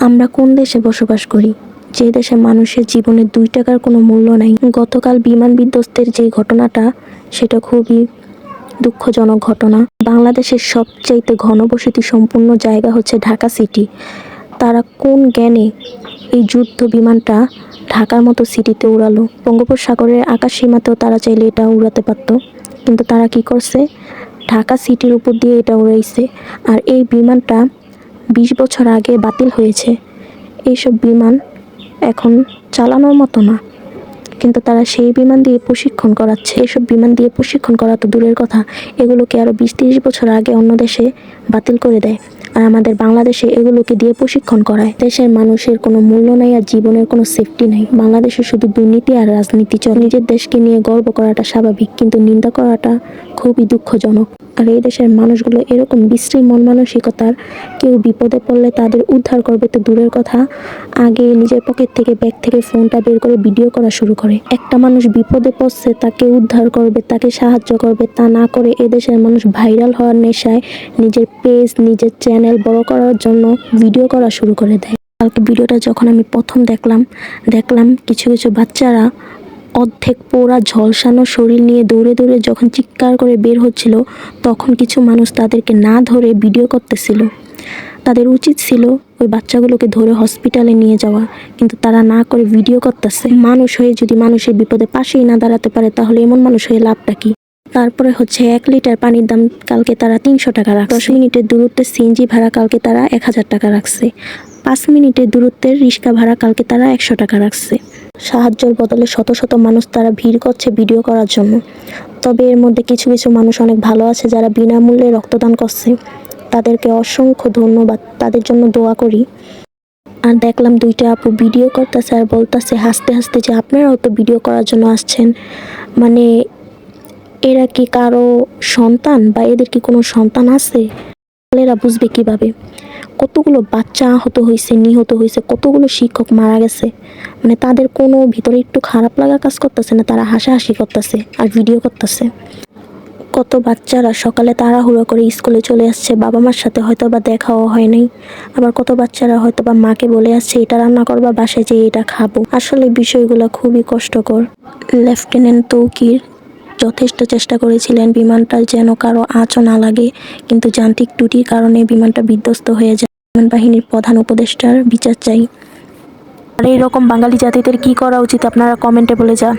আমরা কোন দেশে বসবাস করি? যে দেশে মানুষের জীবনে দুই টাকার কোনো মূল্য নাই। গতকাল বিমান বিধ্বস্তের যে ঘটনাটা, সেটা খুবই দুঃখজনক ঘটনা। বাংলাদেশের সবচাইতে ঘনবসতি সম্পূর্ণ জায়গা হচ্ছে ঢাকা সিটি। তারা কোন জ্ঞানে এই যুদ্ধ বিমানটা ঢাকার মতো সিটিতে উড়ালো? বঙ্গোপসাগরের আকাশ সীমাতেও তারা চাইলে এটা উড়াতে পারতো। কিন্তু তারা কি করছে? ঢাকা সিটির উপর দিয়ে এটা উড়াইছে। আর এই বিমানটা বিশ বছর আগে বাতিল হয়েছে। এইসব বিমান এখন চালানোর মতো না। কিন্তু তারা সেই বিমান দিয়ে প্রশিক্ষণ করাচ্ছে। এসব বিমান দিয়ে প্রশিক্ষণ করা তো দূরের কথা। এগুলোকে আরও বিশ তিরিশ বছর আগে অন্য দেশে বাতিল করে দেয়। আর আমাদের বাংলাদেশে এগুলোকে দিয়ে প্রশিক্ষণ করায়। দেশের মানুষের কোনো মূল্য নাই আর জীবনের কোনো সেফটি নাই। বাংলাদেশে শুধু দুর্নীতি আর রাজনীতি চল। নিজের দেশকে নিয়ে গর্ব করাটা স্বাভাবিক, কিন্তু নিন্দা করাটা খুবই দুঃখজনক। আর এই দেশের মানুষগুলো এরকম বিশ্রী মন মানসিকতার কেউ বিপদে পড়লে তাদের উদ্ধার করবে তো দূরের কথা। আগে নিজের পকেট থেকে ব্যাগ থেকে ফোনটা বের করে ভিডিও করা শুরু করে। একটা মানুষ বিপদে পড়ছে, তাকে উদ্ধার করবে, তাকে সাহায্য করবে, তা না করে এদেশের মানুষ ভাইরাল হওয়ার নেশায় নিজের পেজ, নিজের চ্যানেল বড় করার জন্য ভিডিও করা শুরু করে দেয়। কালকে ভিডিওটা যখন আমি প্রথম দেখলাম দেখলাম কিছু কিছু বাচ্চারা অর্ধেক পোড়া ঝলসানো শরীর নিয়ে দৌড়ে দৌড়ে যখন চিৎকার করে বের হচ্ছিল, তখন কিছু মানুষ তাদেরকে না ধরে ভিডিও করতেছিল। তাদের উচিত ছিল ওই বাচ্চাগুলোকে ধরে হসপিটালে নিয়ে যাওয়া, কিন্তু তারা না করে ভিডিও করতেছে। মানুষ হয়ে যদি মানুষের বিপদে পাশেই না দাঁড়াতে পারে, তাহলে এমন মানুষ হয়ে লাভটা কি? তারপরে হচ্ছে এক লিটার পানির দাম কালকে তারা তিনশো টাকা রাখছে। দশ মিনিটের দূরত্বে সিএনজি ভাড়া কালকে তারা এক হাজার টাকা রাখছে। পাঁচ মিনিটের দূরত্বের রিক্সা ভাড়া কালকে তারা একশো টাকা রাখছে। সাহায্যের বদলে শত শত মানুষ তারা ভিড় করছে ভিডিও করার জন্য। তবে এর মধ্যে কিছু কিছু মানুষ অনেক ভালো আছে যারা বিনামূল্যে রক্তদান করছে। তাদেরকে অসংখ্য ধন্যবাদ। তাদের জন্য দোয়া করি। আর দেখলাম দুইটা আপু ভিডিও করতেছে আর বলতেছে, হাসতে হাসতে যে আপনারাও তো ভিডিও করার জন্য আসছেন। মানে এরা কি কারও সন্তান বা এদের কি কোনো সন্তান আছে? এরা বুঝবে কীভাবে? কতগুলো বাচ্চা আহত হয়েছে নিহত হয়েছে কতগুলো শিক্ষক মারা গেছে। মানে তাদের কোনো ভিতরে একটু খারাপ লাগা কাজ করতেছে না, তারা হাসাহাসি করতেছে আর ভিডিও করতেছে। কত বাচ্চারা সকালে তাড়াহুড়ো করে স্কুলে চলে আসছে, বাবা মার সাথে হয়তো বা দেখাও হয় নাই। আবার কত বাচ্চারা হয়তো বা মাকে বলে আসছে, এটা রান্না করবা, বাসায় যে এটা খাব। আসলে বিষয়গুলো খুবই কষ্টকর। লেফটেন্যান্ট তৌকির যথেষ্ট চেষ্টা করেছিলেন, বিমানটা যেন কারও আঁচও না লাগে, কিন্তু যান্ত্রিক ত্রুটির কারণে বিমানটা বিধ্বস্ত হয়ে যায়। বিমান বাহিনীর প্রধান উপদেষ্টার বিচার চাই। আর এইরকম বাঙালি জাতিদের কি করা উচিত? আপনারা কমেন্টে বলে যান।